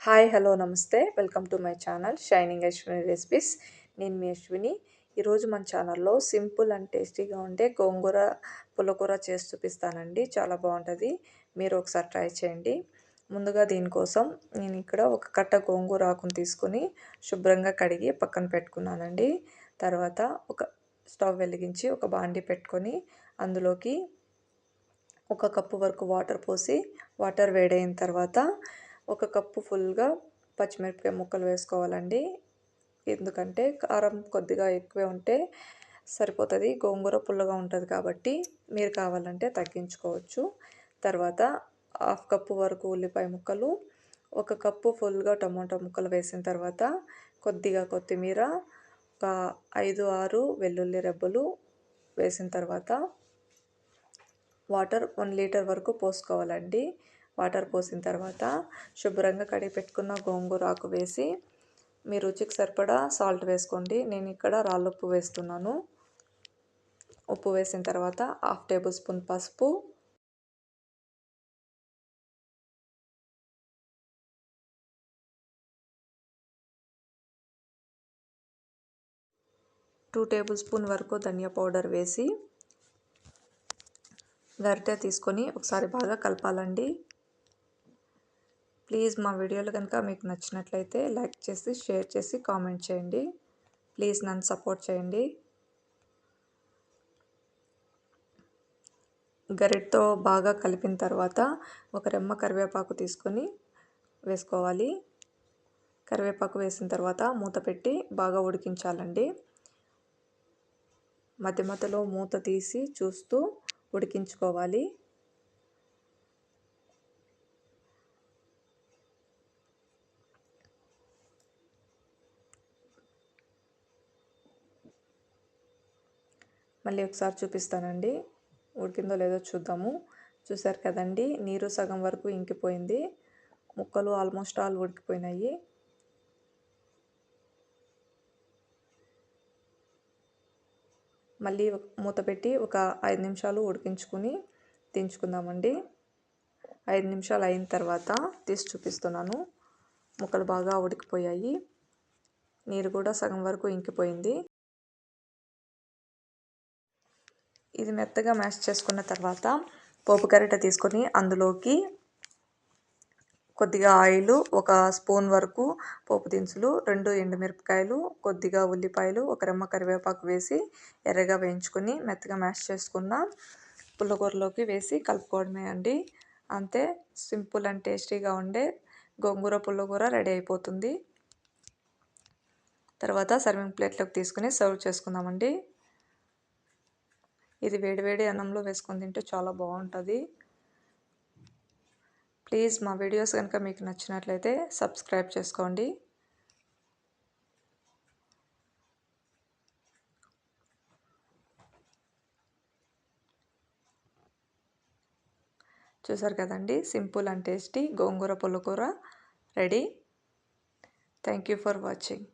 Hi hello namaste. Welcome to my channel shining Ashwini recipes. నేను మీ అశ్విని. ఈరోజు మన ఛానల్లో సింపుల్ అండ్ టేస్టీగా ఉండే గోంగూర పుల్లకూర చేసి చూపిస్తానండి. చాలా బాగుంటుంది. మీరు ఒకసారి ట్రై చేయండి. ముందుగా దీనికోసం నేను ఇక్కడ ఒక కట్ట గోంగూర ఆకును తీసుకొని శుభ్రంగా కడిగి పక్కన పెట్టుకున్నానండి. తర్వాత ఒక స్టవ్ వెలిగించి ఒక బాండి పెట్టుకొని అందులోకి ఒక కప్పు వరకు వాటర్ పోసి వాటర్ వేడైన తర్వాత ఒక కప్పు ఫుల్గా పచ్చిమిరపకాయ ముక్కలు వేసుకోవాలండి. ఎందుకంటే కారం కొద్దిగా ఎక్కువే ఉంటే సరిపోతుంది. గోంగూర పుల్లగా ఉంటుంది కాబట్టి మీరు కావాలంటే తగ్గించుకోవచ్చు. తర్వాత హాఫ్ కప్పు వరకు ఉల్లిపాయ ముక్కలు ఒక కప్పు ఫుల్గా టమోటా ముక్కలు వేసిన తర్వాత కొద్దిగా కొత్తిమీర ఒక ఐదు ఆరు వెల్లుల్లి రెబ్బలు వేసిన తర్వాత వాటర్ వన్ లీటర్ వరకు పోసుకోవాలండి. వాటర్ పోసిన తర్వాత శుభ్రంగా కడిగి పెట్టుకున్న గోంగూర ఆకు వేసి మీ రుచికి సరిపడా సాల్ట్ వేసుకోండి. నేను ఇక్కడ రాళ్ళుప్పు వేస్తున్నాను. ఉప్పు వేసిన తర్వాత హాఫ్ టేబుల్ స్పూన్ పసుపు. టూ టేబుల్ స్పూన్ వరకు ధనియా పౌడర్ వేసి గరిటె తీసుకొని ఒకసారి బాగా కలపాలండి. ప్లీజ్ మా వీడియోలు కనుక మీకు నచ్చినట్లయితే లైక్ చేసి షేర్ చేసి కామెంట్ చేయండి. ప్లీజ్ నన్ను సపోర్ట్ చేయండి. గరిటతో బాగా కలిపిన తర్వాత ఒక రెమ్మ కరివేపాకు తీసుకొని వేసుకోవాలి. కరివేపాకు వేసిన తర్వాత మూత పెట్టి బాగా ఉడికించాలండి. మధ్య మధ్యలో మూత తీసి చూస్తూ ఉడికించుకోవాలి. మళ్ళీ ఒకసారి చూపిస్తానండి. ఉడికిందో లేదో చూద్దాము. చూసారు కదండి నీరు సగం వరకు ఇంకిపోయింది. ముక్కలు ఆల్మోస్ట్ ఆల్ ఉడికిపోయినాయి. మళ్ళీ మూత పెట్టి ఒక ఐదు నిమిషాలు ఉడికించుకుని దించుకుందామండి. ఐదు నిమిషాలు అయిన తర్వాత తీసి చూపిస్తున్నాను. ముక్కలు బాగా ఉడికిపోయాయి. నీరు కూడా సగం వరకు ఇంకిపోయింది. ఇది మెత్తగా మ్యాష్ చేసుకున్న తర్వాత పోపు కరిట తీసుకొని అందులోకి కొద్దిగా ఆయిల్ ఒక స్పూన్ వరకు పోపు దినుసులు రెండు ఎండుమిరపకాయలు కొద్దిగా ఉల్లిపాయలు ఒక రెమ్మ కరివేపాకు వేసి ఎర్రగా వేయించుకొని మెత్తగా మ్యాష్ చేసుకున్న పుల్లకూరలోకి వేసి కలుపుకోవడమే అండి. అంతే సింపుల్ అండ్ టేస్టీగా ఉండే గోంగూర పుల్లకూర రెడీ అయిపోతుంది. తర్వాత సర్వింగ్ ప్లేట్లోకి తీసుకుని సర్వ్ చేసుకుందామండి. ఇది వేడివేడి అన్నంలో వేసుకొని తింటే చాలా బాగుంటుంది. ప్లీజ్ మా వీడియోస్ కనుక మీకు నచ్చినట్లయితే సబ్స్క్రైబ్ చేసుకోండి. చూసారు కదండి? Simple and tasty gongura పుల్లకూర ready. Thank you for watching